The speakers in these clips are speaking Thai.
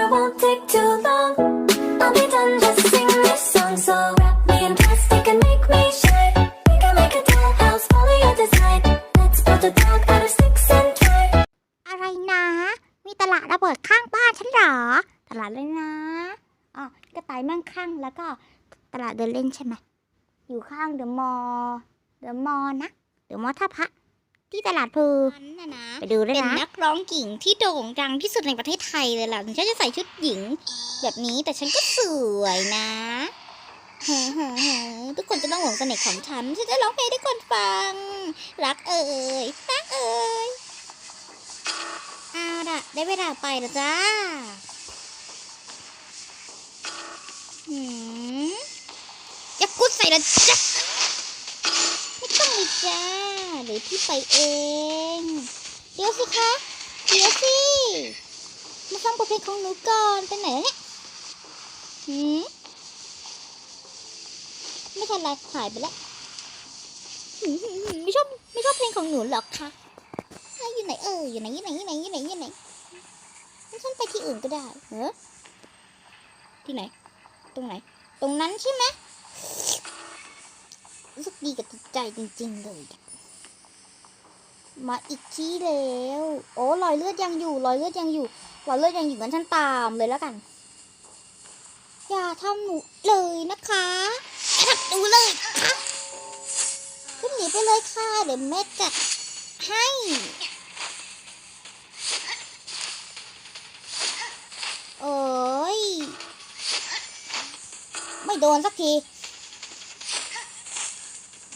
It won't take too long. I'll be done just sing this song. So wrap me in plastic and make me shine. We can make a dollhouse, follow your design. Let's build a dog out of sticks and twine. อะไรนะ มีตลาดระเบิดข้างบ้านฉันเหรอ ตลาดเลยนะอ๋อกระต่ายมั่งข้างแล้วก็ตลาดเดินเล่นใช่ไหม อยู่ข้างเดอะมอลล์เดอะมอลล์นะ เดอะมอลล์ท่าพระ ที่ตลาดพลูฉันนะนะไปดูด้วยเป็นนะนักร้องหญิงที่โด่งดังที่สุดในประเทศไทยเลยล่ะถึงฉันจะใส่ชุดหญิง แบบนี้แต่ฉันก็สวยนะเฮ้อๆๆทุกคนจะต้องหลงเสน่ห์ของฉันฉันจะร้องเพลงให้คนฟัง รักเอ่ยรักเอ่ยเอาล่ะ ได้เวลาไปแล้วจ้าหืมจะกุดใส่ละจ้ะไม่ต้องเลยจ้าเดี๋ยวพี่ไปเอง เดี๋ยวสิคะเดี๋ยวสิ มาฟังบทเพลงของหนูก่อนไปไหนแล้วเนี่ยหืมไม่ทันไรหายไปแล้วไม่ชอบไม่ชอบเพลงของหนูหรอกคะอะอยู่ไหนเอออยู่ไหนอยู่ไหนอยู่ไหนอยู่ไหนอยู่ไหนงั้นฉันไปที่อื่นก็ได้เออที่ไหน ตรงไหน ตรงนั้นใช่ไหมรู้สึกดีกับจิตใจจริงๆเลย มาอีกที่แล้ว โอ้รอยเลือดยังอยู่รอยเลือดยังอยู่รอยเลือดยังอยู่งั้นฉันตามเลยแล้วกัน อย่าทำหนูเลยนะคะอย่าทำหนูเลยค่ะขึ้นหนีไปเลยค่ะเดี๋ยวแม่จัดให้โอ้ยไม่โดนสักที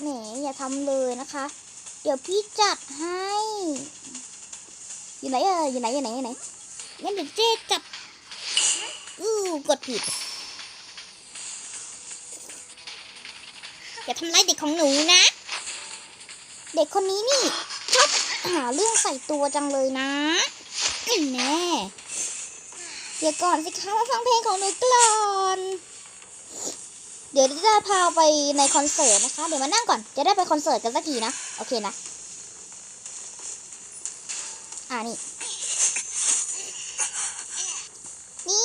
แหมอย่าทำเลยนะคะ เดี๋ยวพี่จัดให้ อยู่ไหนเอ่ยอยู่ไหนอยู่ไหนอยู่ไหนงั้นเดี๋ยวเจ๊จับอู้กดผิดอย่าทำร้ายเด็กของหนูนะ เด็กคนนี้นี่ชอบหาเรื่องใส่ตัวจังเลยนะแน่เดี๋ยวก่อนสิคะมาฟังเพลงของหนูก่อนเดี๋ยวจะพาไปในคอนเสิร์ตนะคะ เดี๋ยวมานั่งก่อน จะได้ไปคอนเสิร์ตกันสักทีนะ โอเคนะ อ่านี่ นี่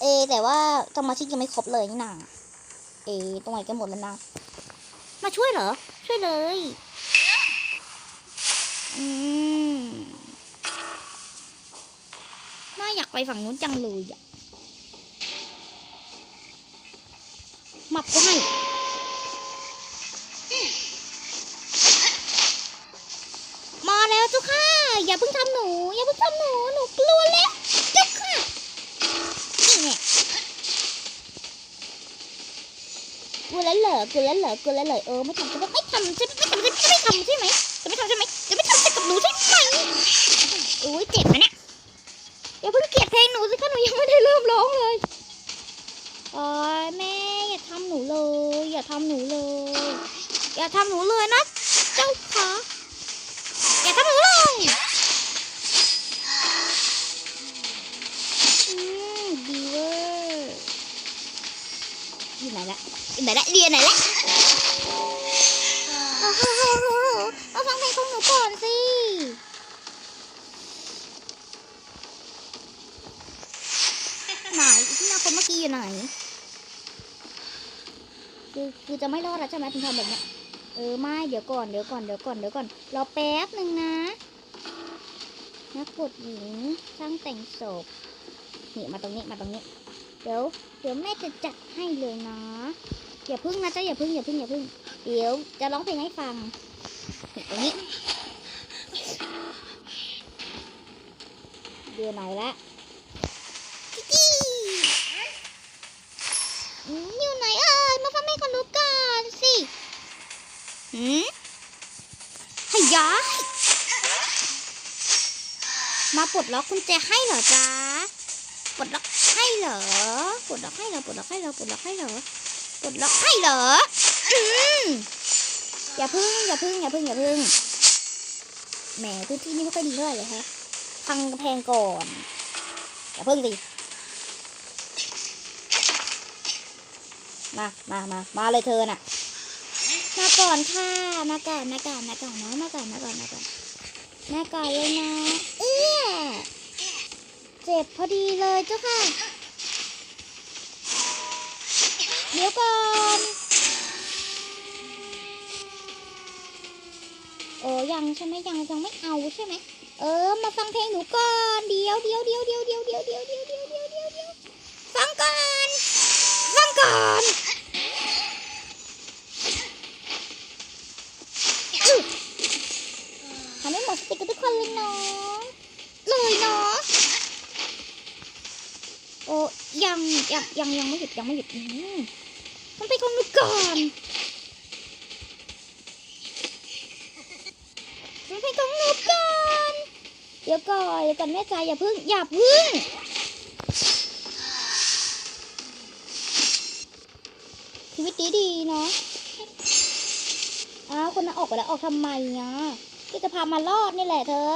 เอ แต่ว่าสมาชิกยังไม่ครบเลยนี่นาเอ ตรงไหนกันหมดแล้วนะมาช่วยเหรอ ช่วยเลย อืมน่าอยากไปฝั่งนู้นจังเลยอะมับก็ให้ เจ้าค่ะ อย่าเพิ่งทำหนู อย่าเพิ่งทำหนู หนูกลัวแล้วเจ้าค่ะนี่ไงกลัวแล้วเหรอกลัวแล้วเหรอกลัวแล้วเหรอเออไม่ทำใช่ไหมไม่ทำใช่ไหมไม่ทำใช่ไหมไม่ทำใช่ไหมจะไม่ทำใช่ไหมจะไม่ทำใช่กับหนูใช่ไหมอุ้ยเจ็บนะเนี่ยอย่าเพิ่งเกลียดเพลงหนูสิคะหนูยังไม่ได้เริ่มร้องเลยโอ้ยแม่อย่าทำหนูเลย อย่าทำหนูเลย อย่าทำหนูเลยนะ เจ้าค่ะ ไหนละอยู่ไหนละเรียนไหนละอ้าวเอาฟังเพลงของหนูก่อนสิไหนที่นาคนเมื่อกี้อยู่ไหนคือคือจะไม่รอดแล้วใช่ไหมคุณทำแบบเนี้ยเออไม่เดี๋ยวก่อนเดี๋ยวก่อนเดี๋ยวก่อนเดี๋ยวก่อนรอแป๊บหนึ่งนะนักบทหญิงช่างแต่งศพนี่มาตรงนี้มาตรงนี้ เดี๋ยว เดี๋ยวแม่จะจัดให้เลยนะ อย่าพึ่งนะจ๊ะอย่าพึ่งอย่าพึ่งอย่าพึ่ง เดี๋ยว จะร้องเพลงให้ฟังตรงนี้ เดือนไหนละจิ๊กอืมอยู่ไหนเอ่ยมาฟังเพลงของหนูก่อนสิหืมให้ยามาปลดล็อกกุญแจให้เหรอจ๊ะปลดล็อก ให้เหรอปลดล็อกให้เหรอปลดล็อกให้เหรอปลดล็อกให้เหรอปลดล็อกให้เหรออย่าพึ่งอย่าพึ่งอย่าพึ่งอย่าพึ่งแหมพื้นที่นี่ไม่ค่อยดีเท่าไหร่เลยฮะพังกำแพงก่อนอย่าพึ่งสิมามามามาเลยเธอน่ะมาก่อนค่ะมาก่อนมาก่อนมาก่อนนะมาก่อนมาก่อนมาก่อนมาก่อนเลยนะ เจ็บพอดีเลยเจ้าค่ะ เดี๋ยวก่อน โอ้ยังใช่ไหมยังยังไม่เอาใช่ไหม เออ มาฟังเพลงหนูก่อน เดียวเดียวเดี๋ยวเดี๋ยวเดี๋ยวเดี๋ยวเดี๋ยวเดี๋ยวเดี๋ยวเดี๋ยวเดี๋ยวเดี๋ยวฟังก่อน ฟังก่อนอึ๊ะทำให้หมดสติกันทุกคนเลยเนาะ เลยเนาะ โอ้ยังยังยังยังไม่หยุดยังไม่หยุดอืมมันไปของหนูก่อนมันไปของหนูก่อนเดี๋ยวก่อนเดี๋ยวก่อนแม่ใจอย่าพึ่งอย่าพึ่งชีวิตดีดีๆเนาะอ้าวคนนั้นออกไปแล้วออกทำไมอะก็จะพามารอดนี่แหละเธอ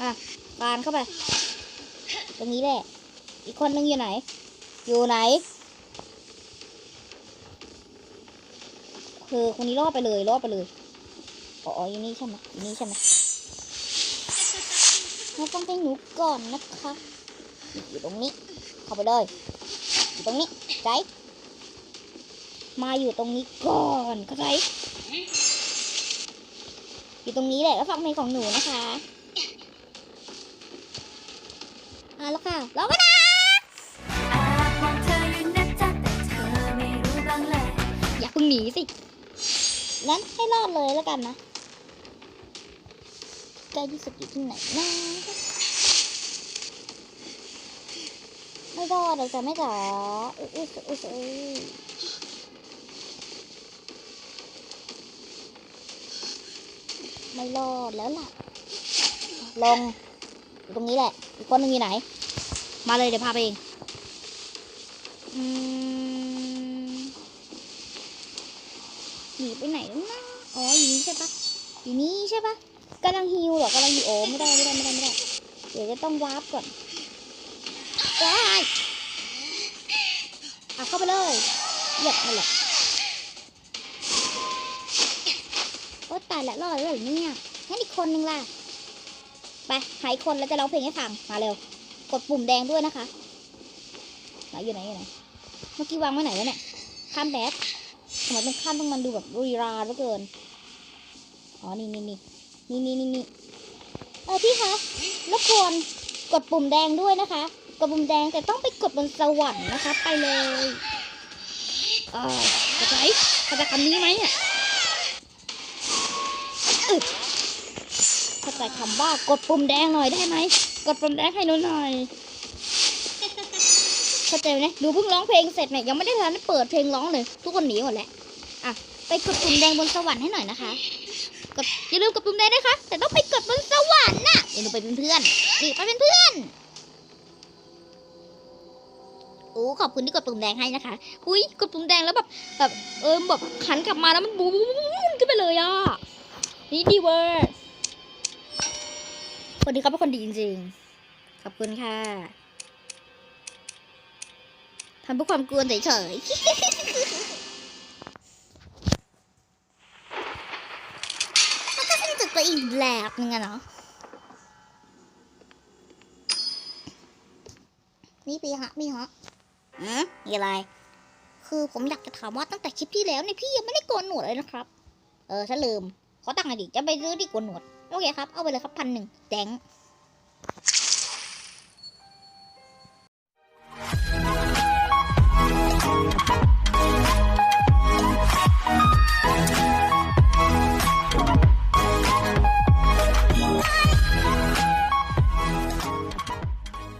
อะปานเข้าไป ตรงนี้แหละ อีกคนนึงอยู่ไหน อยู่ไหน คือคนนี้รอดไปเลยรอดไปเลย อ๋ออยู่นี่ใช่ไหมอยู่นี่ใช่ไหมเราต้องไปหนูก่อนนะคะ อยู่ตรงนี้ เข้าไปเลย อยู่ตรงนี้ใจมาอยู่ตรงนี้ก่อนเข้าใจอยู่ตรงนี้แหละแล้วฟังเพลงของหนูนะคะ อะแล้วค่ะรอกันนะแอบมองเธออยู่นะจ๊ะแต่เธอไม่รู้บ้างเลยอย่าเพิ่งหนีสิงั้นให้รอดเลยแล้วกันนะใกล้ที่สุดอยู่ที่ไหนนะไม่รอดเลยจ้ะไม่จ๋าอุ้ยอุ้ยอุ้ยอุ้ยไม่รอดแล้วล่ะลง อยู่ตรงนี้แหละ อีกคนหนึ่งอยู่ไหน มาเลยเดี๋ยวพาไปเองหนีไปไหนแล้วนะอ๋ออยู่นี่ใช่ปะอยู่นี่ใช่ปะกำลังฮิวเหรอกำลังฮิวโอ้ไม่ได้ไม่ได้ไม่ได้ไม่ได้ เดี๋ยวจะต้องวาร์ปก่อนได้อะเข้าไปเลยเหยียบมันแหละโอ้ตายแล้วรอดแล้วเหรอเนี่ยงั้นอีกคนนึงล่ะ ไปหายคนแล้วจะร้องเพลงให้ฟังมาเร็ว กดปุ่มแดงด้วยนะคะไหนอยู่ไหนอยู่ไหนเมื่อกี้วางไว้ไหนแล้วเนี่ยข้ามแบททำไมต้องขั้นต้องมันดูแบบรีราเหลือเกินอ๋อนี่นี่นี่นี่นี่นี่นี่เออพี่คะรบกวนกดปุ่มแดงด้วยนะคะ กดปุ่มแดงแต่ต้องไปกดบนสวรรค์นะคะ ไปเลยเออเข้าใจเข้าใจคำนี้ไหมเนี่ย อึ๊บเข้าใจคำว่ากดปุ่มแดงหน่อยได้ไหม กดปุ่มแดงให้หนูหน่อยเข้าใจไหมดูเพิ่งร้องเพลงเสร็จเนี่ยยังไม่ได้ทันได้เปิดเพลงร้องเลย ทุกคนหนีหมดแล้วอะไปกดปุ่มแดงบนสวรรค์ให้หน่อยนะคะกดอย่าลืมกดปุ่มแดงนะคะ แต่ต้องไปกดบนสวรรค์น่ะเดี๋ยวหนูไปเป็นเพื่อนนี่ไปเป็นเพื่อนโอ้ขอบคุณที่กดปุ่มแดงให้นะคะอุ้ยกดปุ่มแดงแล้วแบบแบบเออแบบขันกลับมาแล้วมันบูมขึ้นไปเลยอะนี่ดีเวอร์ คนนี้เขาเป็นคนดีจริงๆ ขอบคุณค่ะทำเพื่อความกวนเฉยๆแล้วก็สนุกไปอีกแบบนึงอะเนาะนี่พี่ฮะพี่ฮะอืมมีอะไร คือผมอยากจะถามว่าตั้งแต่คลิปที่แล้วเนี่ยพี่ยังไม่ได้โกนหนวดเลยนะครับ เออฉันลืม ขอตังค์หน่อยดิจะไปซื้อที่โกนหนวด โอเคครับ เอาไปเลยครับพันหนึ่งแจ้ง